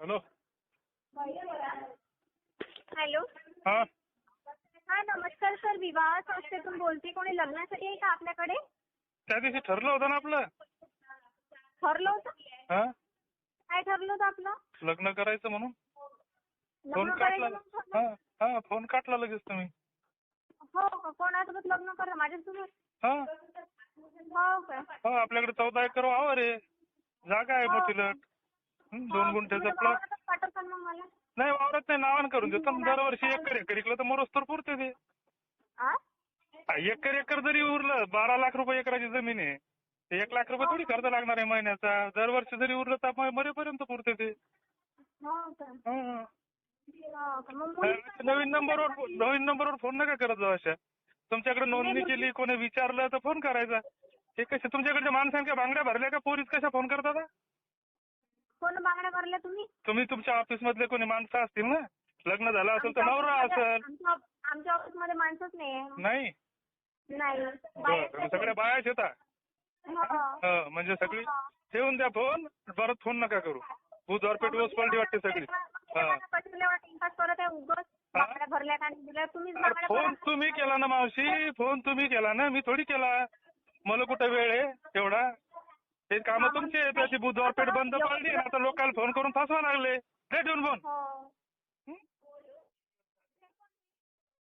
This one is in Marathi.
हॅलो. हॅलो. हा. हा नमस्कार सर. विवाह संस्थेतून बोलते. कोणी लग्नासाठी आहे का आपल्याकडे? त्या दिवशी ठरलं होतं ना आपलं. ठरलं होतं? हा. काय ठरलं होतं आपलं? लग्न करायचं म्हणून. फोन लग्न काटला. करायचं म्हणून ठरलं? हा हा फोन काटला लगेच तुम्ही. हो का कोणासोबत लग्न करा? माझ्यासोबत हा. हो का हो आपल्याकडे चौदा एकर वावर आहे. जागा आहे मोठी लट हं, दोन हो, गुंठ्याचं तुम्ही प्लॉट वावरातच पाठवताल मग मला. नाही वावरात नाही नावानं करून देतो. दरवर्षी एकर एकर इकलं तर मरोस तर पुरते ते. आ? एकर एकर जरी उरलं बारा लाख रुपये एकराची जमीन आहे. ते एक लाख रुपये थोडी खर्च लागणार आहे महिन्याचा. दरवर्षी जरी उरलं तर मग मरेपर्यंत पुरते ते. हो का? हं. हो का? मग मुली नवीन नंबरवर नवीन नंबरवर फोन नका करत जाऊ अशा. तुमच्याकडे नोंदणी केली कोणी विचारलं तर फोन करायचा. हे कसे तुमच्याकडच्या माणसांच्या बांगड्या भरल्या का? पोरीस कशा फोन करतात हा? कोण बांगड्या करल्या तुम्ही? तुम्ही तुमच्या ऑफिस मधले कोणी माणसं असतील ना? लग्न झालं असेल तर नवरा असेल. आमच्या ऑफ- आमच्या ऑफिसमध्ये माणसंच नाही. नाही? नाही. बरं सगळ्या बायाच येतात हो. हं, म्हणजे सगळी ठेवून द्या फोन परत फोन नका करू. बुधवारपेठ ओसपालटी वाटते सगळी. हा. टाइमपास करत आहे उगाच हा? बांगड्या भरल्या का नाही दिल्या तुम्हीच अरे बांगड्या फोन. तुम्ही केला ना मावशी? फोन तुम्ही केला ना? मी थोडी केला. मला कुठं वेळ आहे? तेवढा ते कामं तुमचे त्याची बुधवार पेठ बंद पडली. आता लोकांना फोन करून फसवा लागले. दे ठेवून फोन